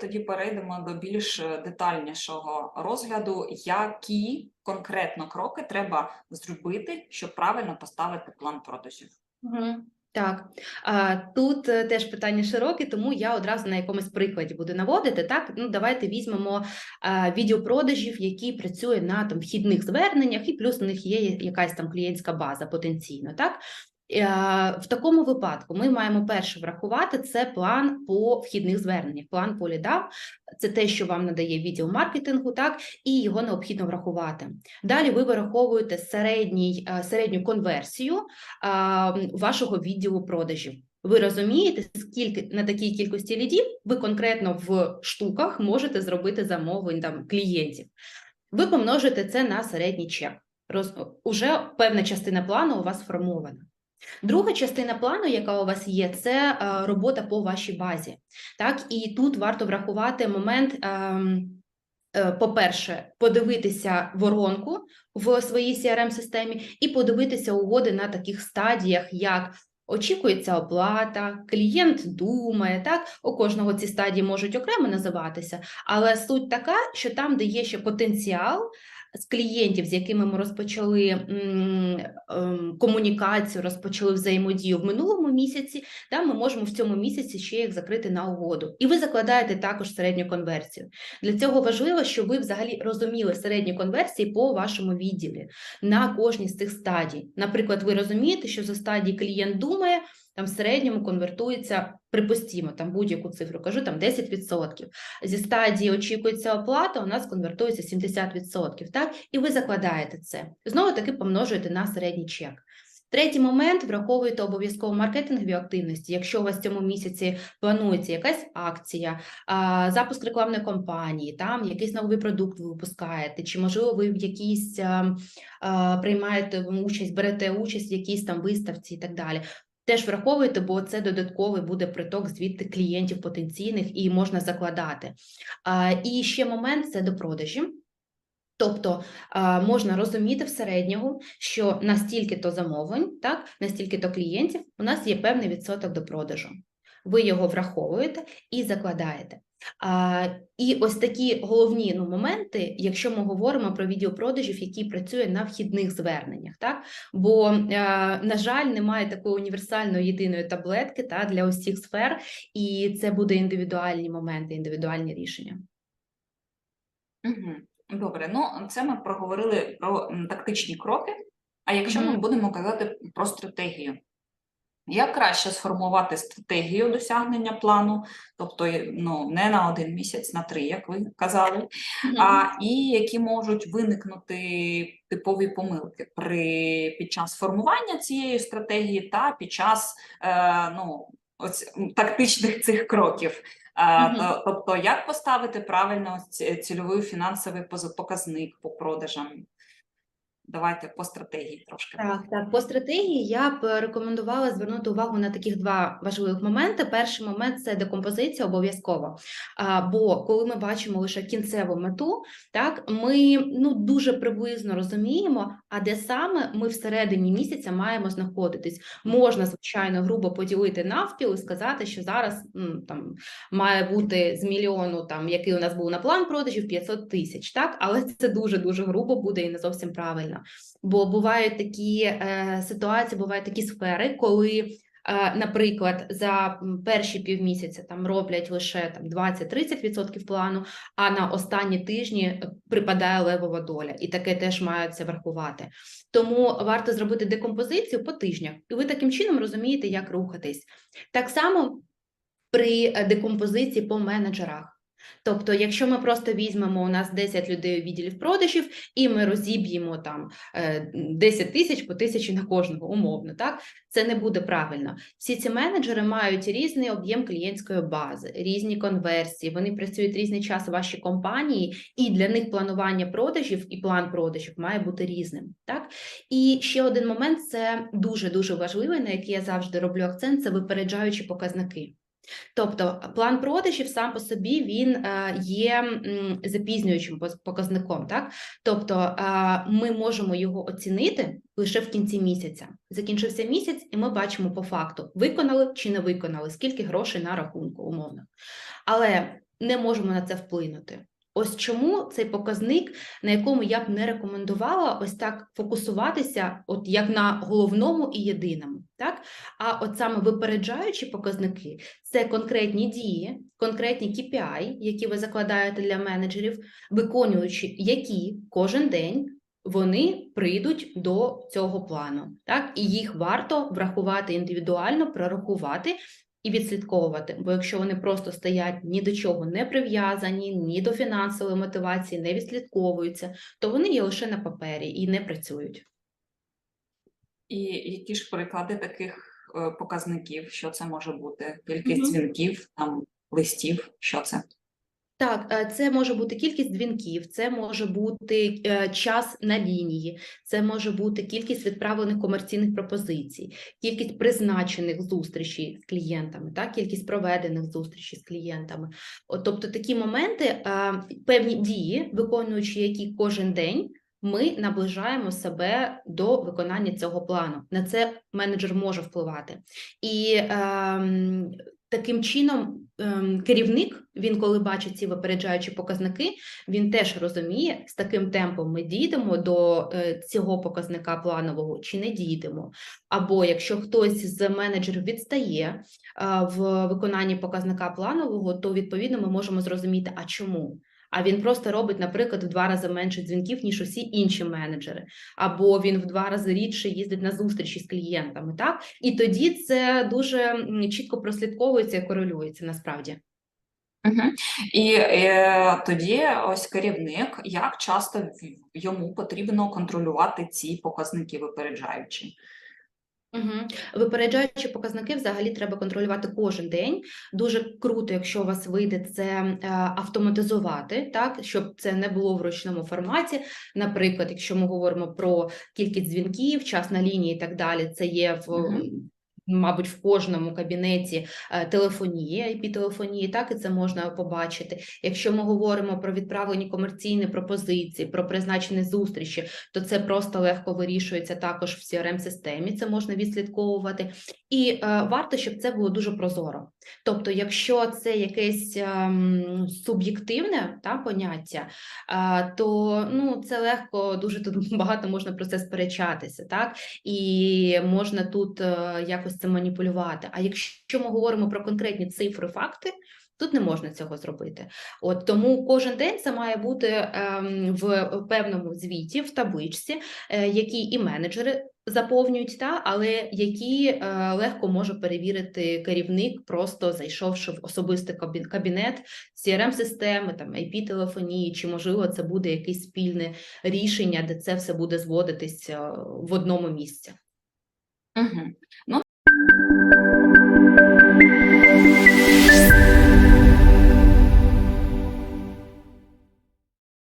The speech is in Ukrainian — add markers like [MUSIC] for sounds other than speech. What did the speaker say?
тоді перейдемо до більш е, детальнішого розгляду, які конкретно кроки треба зробити, щоб правильно поставити план продажів. Мгм. Так, тут е, теж питання широке, тому я одразу на якомусь прикладі буду наводити. Так, ну давайте візьмемо відділ продажів, який працює на там вхідних зверненнях, і плюс у них є якась там клієнтська база потенційно. Так, в такому випадку ми маємо перше врахувати це план по вхідних зверненнях. План по лідам – це те, що вам надає відділ маркетингу, так і його необхідно врахувати. Далі ви вираховуєте середній, е, середню конверсію а, вашого відділу продажів. Ви розумієте, скільки на такій кількості лідів ви конкретно в штуках можете зробити замовлень там клієнтів. Ви помножите це на середній чек. Роз... Уже певна частина плану у вас сформована. Друга частина плану, яка у вас є, це е, робота по вашій базі. Так, і тут варто врахувати момент. ем, е, По-перше, подивитися воронку в своїй crm системі і подивитися угоди на таких стадіях, як очікується оплата, клієнт думає. Так, у кожного ці стадії можуть окремо називатися, але суть така, що там, де є ще потенціал з клієнтів, з якими ми розпочали ем, комунікацію, розпочали взаємодію в минулому місяці, та ми можемо в цьому місяці ще їх закрити на угоду. І ви закладаєте також середню конверсію. Для цього важливо, щоб ви взагалі розуміли середні конверсії по вашому відділі на кожній з цих стадій. Наприклад, ви розумієте, що за стадії клієнт думає, там в середньому конвертується, припустімо, там будь-яку цифру кажу, там 10%. Зі стадії очікується оплата, у нас конвертується 70%, так? І ви закладаєте це. Знову таки помножуєте на середній чек. Третій момент враховуєте обов'язково маркетингові активності. Якщо у вас в цьому місяці планується якась акція, запуск рекламної кампанії, там якийсь новий продукт ви випускаєте, чи можливо ви в якійсь а, приймаєте участь, берете участь в якійсь там виставці і так далі. Теж враховуйте, бо це додатковий буде приток звідти клієнтів потенційних і можна закладати. І ще момент це до продажі. Тобто можна розуміти в середньому, що настільки то замовлень, так, настільки то клієнтів, у нас є певний відсоток до продажу. Ви його враховуєте і закладаєте. А, і ось такі головні ну, моменти, якщо ми говоримо про відділ продажів, який працює на вхідних зверненнях, так бо, е, на жаль, немає такої універсальної єдиної таблетки та для усіх сфер, і це буде індивідуальні моменти, індивідуальні рішення. Угу. Добре, ну це ми проговорили про тактичні кроки. А якщо ми будемо казати про стратегію, як краще сформувати стратегію досягнення плану, тобто е, ну, не на один місяць, на три, як ви казали, а і які можуть виникнути типові помилки при під час формування цієї стратегії та під час е, ну, ось тактичних цих кроків. Мгм. то- тобто, як поставити правильно ці- цільовий фінансовий показник по продажам? Давайте по стратегії трошки. Так, так, по стратегії я б рекомендувала звернути увагу на таких два важливих моменти. Перший момент це декомпозиція обов'язково. Бо коли ми бачимо лише кінцеву мету, так ми ну дуже приблизно розуміємо, а де саме ми всередині місяця маємо знаходитись. Можна, звичайно, грубо поділити навпіл і сказати, що зараз там має бути з мільйону, там який у нас був на план продажів 500 тисяч, так, але це дуже дуже грубо буде і не зовсім правильно. Бо бувають такі е, ситуації, бувають такі сфери, коли, е, наприклад, за перші півмісяця там роблять лише там 20-30% плану, а на останні тижні е, припадає левова доля, і таке теж мається врахувати. Тому варто зробити декомпозицію по тижнях, і ви таким чином розумієте, як рухатись. Так само при е, декомпозиції по менеджерах. Тобто, якщо ми просто візьмемо у нас 10 людей у відділів продажів, і ми розіб'ємо там е, 10 тисяч по тисячі на кожного, умовно, так це не буде правильно. Всі ці менеджери мають різний об'єм клієнтської бази, різні конверсії, вони працюють різний час у вашій компанії, і для них планування продажів і план продажів має бути різним. Так і ще один момент це дуже дуже важливий, на який я завжди роблю акцент, це випереджаючі показники. Тобто план продажів сам по собі він е, є запізнюючим показником, так? Тобто е, ми можемо його оцінити лише в кінці місяця. Закінчився місяць, і ми бачимо по факту, виконали чи не виконали, скільки грошей на рахунку, умовно. Але не можемо на це вплинути. Ось чому цей показник, на якому я б не рекомендувала ось так фокусуватися, от як на головному і єдиному, так? А от саме випереджаючі показники це конкретні дії, конкретні KPI, які ви закладаєте для менеджерів, виконуючи які кожен день вони прийдуть до цього плану, так? І їх варто врахувати індивідуально, прорахувати і відслідковувати. Бо якщо вони просто стоять ні до чого не прив'язані, ні до фінансової мотивації, не відслідковуються, то вони є лише на папері і не працюють. І які ж приклади таких е, показників, що це може бути? Кількість Мгм. дзвінків, там листів, що це? Так, е, це може бути кількість дзвінків, це може бути е, час на лінії, це може бути кількість відправлених комерційних пропозицій, кількість призначених зустрічей з клієнтами, так, кількість проведених зустрічей з клієнтами. От, тобто такі моменти, е, певні дії, виконуючи які кожен день, ми наближаємо себе до виконання цього плану. На це менеджер може впливати. І ем, таким чином ем, керівник, він коли бачить ці випереджаючі показники, він теж розуміє, з таким темпом ми дійдемо до е, цього показника планового чи не дійдемо. Або якщо хтось з менеджерів відстає а, в виконанні показника планового, то відповідно ми можемо зрозуміти, а чому. А він просто робить, наприклад, в два рази менше дзвінків, ніж усі інші менеджери, або він в два рази рідше їздить на зустрічі з клієнтами. Так і тоді це дуже чітко прослідковується і корелюється насправді. Угу. І е, тоді ось керівник, як часто йому потрібно контролювати ці показники випереджаючі? Угу. Випереджаючі показники взагалі треба контролювати кожен день. Дуже круто, якщо у вас вийде це е, автоматизувати, так щоб це не було в ручному форматі. Наприклад, якщо ми говоримо про кількість дзвінків, час на лінії і так далі, це є в. Мгм. Мабуть, в кожному кабінеті е, телефонії, IP-телефонії, так і це можна побачити. Якщо ми говоримо про відправлені комерційні пропозиції, про призначені зустрічі, то це просто легко вирішується також в CRM-системі, це можна відслідковувати. І е, варто, щоб це було дуже прозоро. Тобто, якщо це якесь е, суб'єктивне та, поняття, е, то ну, це легко, дуже тут [LAUGHS] багато можна про це сперечатися, так? І можна тут е, якось це маніпулювати. А якщо ми говоримо про конкретні цифри, факти, тут не можна цього зробити. От тому кожен день це має бути ем, в певному звіті, в табличці, е, які і менеджери заповнюють, та, але які е, легко може перевірити керівник, просто зайшовши в особистий кабінет CRM-системи, там IP-телефонії, чи можливо це буде якесь спільне рішення, де це все буде зводитись е, в одному місці. Угу. Ну,